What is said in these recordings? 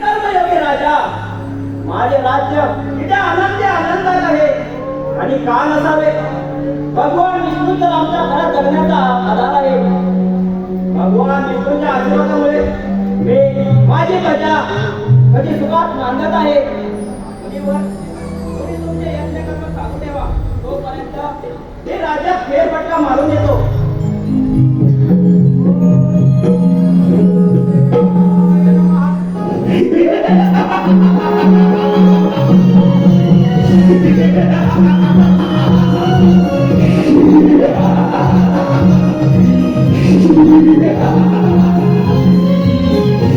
कर्मयोगी राजा माझे राज्य इथे आनंद आनंदात आहे. आणि का नसावे भगवान विष्णू तर आमच्या घरात जगण्याचा आधार आहे. भगवान विष्णूच्या आशीर्वादामुळे मी माझी प्रजा कधी सुखात मानत आहे. तुम्ही तुमचे यज्ञकर्म चालू ठेवा तोपर्यंत हे राजा फेरफटका मारून येतो.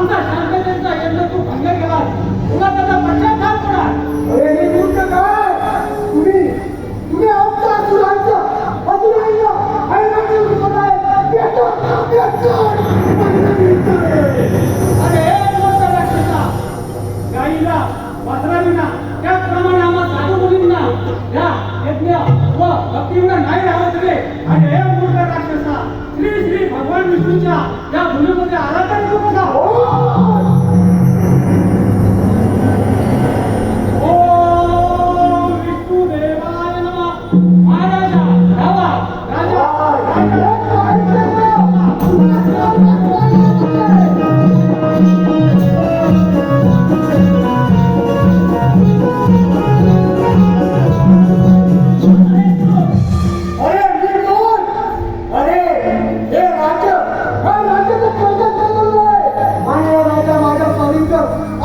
आमचा शांत यंत्र तू भंग केला. तुला त्याचा पश्चाताप होणार? अरे हे मूर्ख काय? तुम्ही तुम्ही आमचा असू आमचा असू अरे गाईला वासरावीना त्याचप्रमाणे आम्हा साधू मुलींना या यज्ञ व भक्तींना नाही आवडले आणि हे मूर्ख राक्षसा श्री श्री भगवान विष्णूच्या या भूमीमध्ये आराधना करू नका. हो.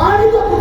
ஆணிவ